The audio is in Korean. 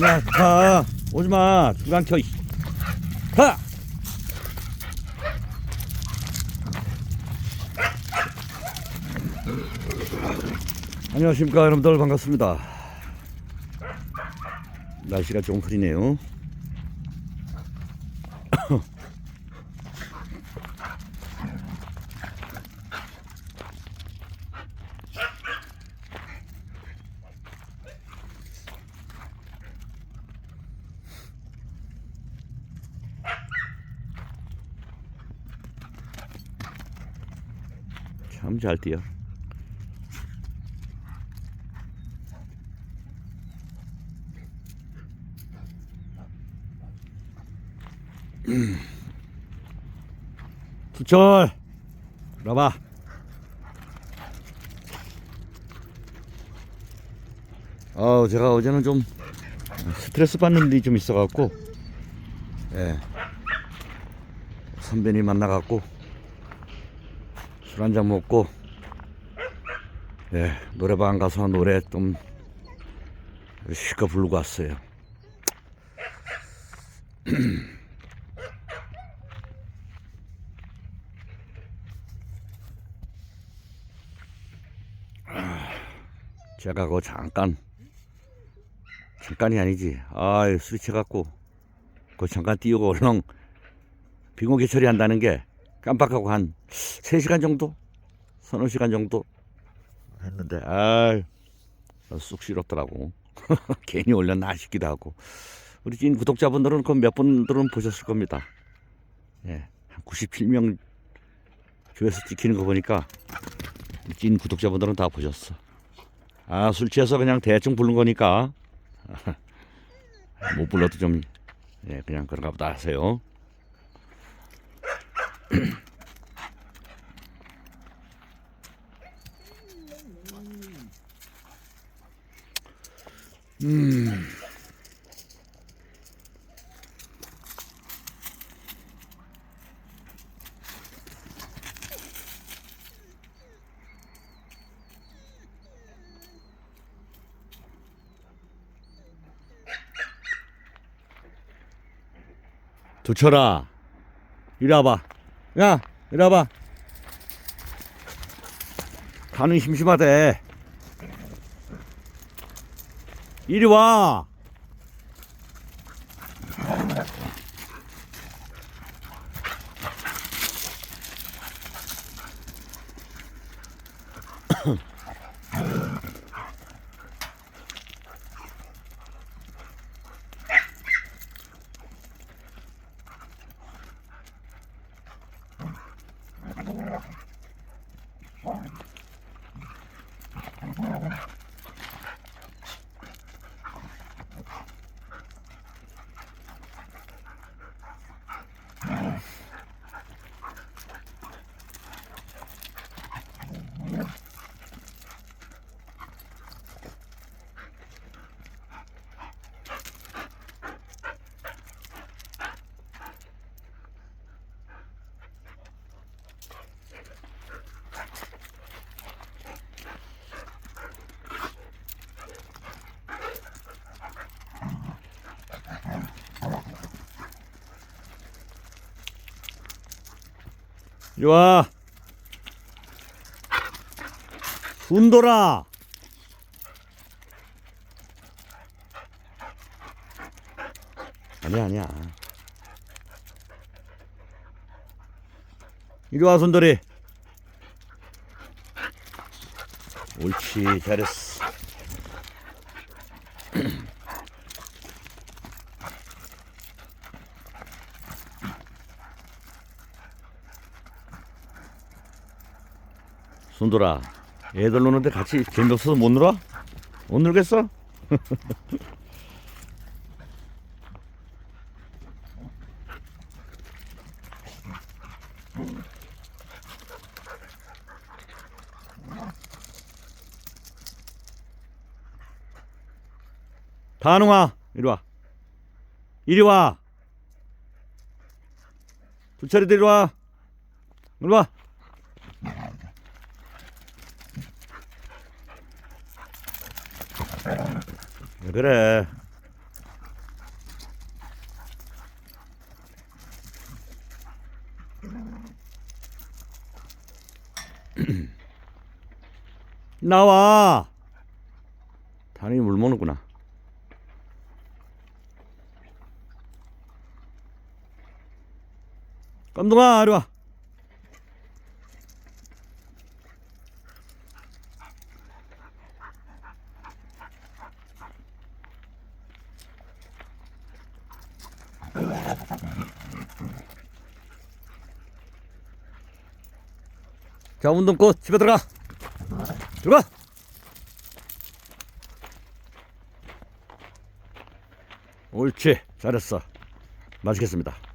아니야, 가. 오지 마. 주간 켜. 이. 가. 안녕하십니까 여러분들 반갑습니다. 날씨가 좀 흐리네요. 참 잘 뛰어. 투철 들어봐 어 제가 어제는 좀 스트레스 받는 일이 좀 있어갖고 예 선배님 만나갖고 술 한잔 먹고 예 노래방 가서 노래 좀 실컷 부르고 왔어요. 제가 그거 잠깐 잠깐이 아니지. 아 술이 채갖고 그 잠깐 띄우고 얼렁 빙고개 처리한다는 게 깜빡하고 한 3시간 정도? 서너 시간 정도? 했는데 아쑥 시럽더라고. 괜히 올렸나 싶기도 하고. 우리 찐 구독자분들은 그 몇 분들은 보셨을 겁니다. 예, 한 97명 조회수 찍히는 거 보니까 찐 구독자분들은 다 보셨어. 아, 술 취해서 그냥 대충 부른 거니까. 못 불러도 좀, 예, 그냥 그런가 보다 하세요. 음. 두철아, 이리 와봐. 야, 이리 와봐. 가는 심심하대. 이리 와. 이리 와. 순돌아. 아니야, 아니야. 이리 와, 순돌이. 옳지, 잘했어. 순돌아, 애들 노는데 같이 재미없어서 못 놀아? 못 놀겠어? 다능아, 이리 와. 이리 와. 두 차례 이리 와. 이리 와. 그래. 나와. 다니 물 먹는구나. 깜둥아, 이리 와. 자, 운동 꽃 집에 들어가. 들어가. 옳지. 잘했어. 맛있겠습니다.